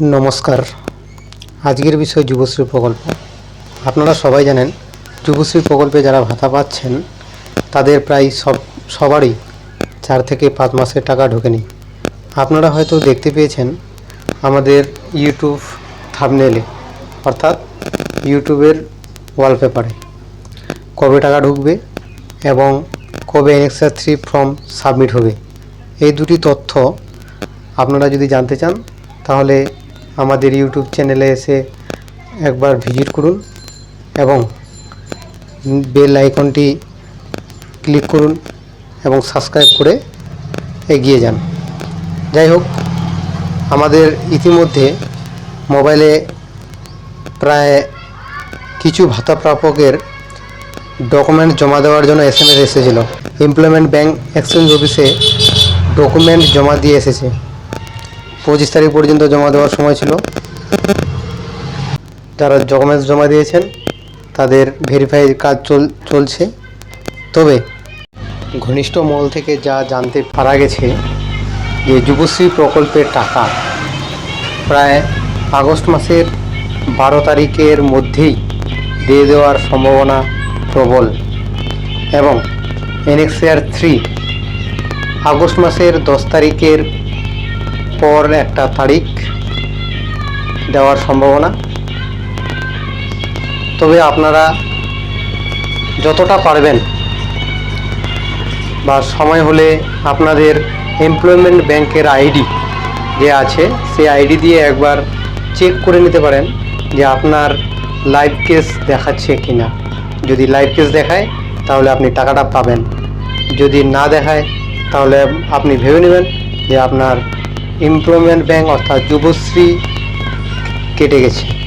নমস্কার। আজকের বিষয় যুবশ্রী প্রকল্প। আপনারা সবাই জানেন, যুবশ্রী প্রকল্পে যারা ভাতা পাচ্ছেন, তাদের প্রায় সব, সবারই চার থেকে পাঁচ মাসের টাকা ঢোকেনি। আপনারা হয়তো দেখতে পেয়েছেন, আমাদের ইউটিউব থামনেলে, অর্থাৎ ইউটিউবের ওয়ালপেপারে, কবে টাকা ঢুকবে এবং কবে এনএক্সআর থ্রি ফর্ম সাবমিট হবে। এই দুটি তথ্য আপনারা যদি জানতে চান, তাহলে আমাদের ইউটিউব চ্যানেলে এসে একবার ভিজিট করুন এবং বেল আইকনটি ক্লিক করুন এবং সাবস্ক্রাইব করে এগিয়ে যান। যাই হোক, আমাদের ইতিমধ্যে মোবাইলে প্রায় কিছু ভাতা প্রাপকের ডকুমেন্ট জমা দেওয়ার জন্য এস এম এস এসেছিল এমপ্লয়মেন্ট ব্যাংক এক্সচেঞ্জ অফিসে ডকুমেন্ট জমা দিয়ে এসেছে। পঁচিশ তারিখ পর্যন্ত জমা দেওয়ার সময় ছিল। যারা ডকুমেন্টস জমা দিয়েছেন, তাদের ভেরিফাই কাজ চল, চলছে। তবে ঘনিষ্ঠ মল থেকে যা জানতে পারা গেছে, যে যুবশ্রী প্রকল্পের টাকা প্রায় আগস্ট মাসের বারো তারিখের মধ্যেই দিয়ে দেওয়ার সম্ভাবনা প্রবল এবং এনএক্সিআর থ্রি আগস্ট মাসের দশ তারিখের পর একটা তারিখ দেওয়ার সম্ভাবনা। তবে আপনারা যতটা পারবেন বা সময় হলে আপনাদের এমপ্লয়মেন্ট ব্যাংকের আইডি যে আছে, সেই আইডি দিয়ে একবার চেক করে নিতে পারেন যে আপনার লাইভ কেস দেখাচ্ছে কি না যদি লাইভ কেস দেখায়, তাহলে আপনি টাকাটা পাবেন। যদি না দেখায়, তাহলে আপনি ভেবে নেবেন যে আপনার এমপ্লয়মেন্ট ব্যাঙ্ক অর্থাৎ যুবশ্রী কেটে গেছে।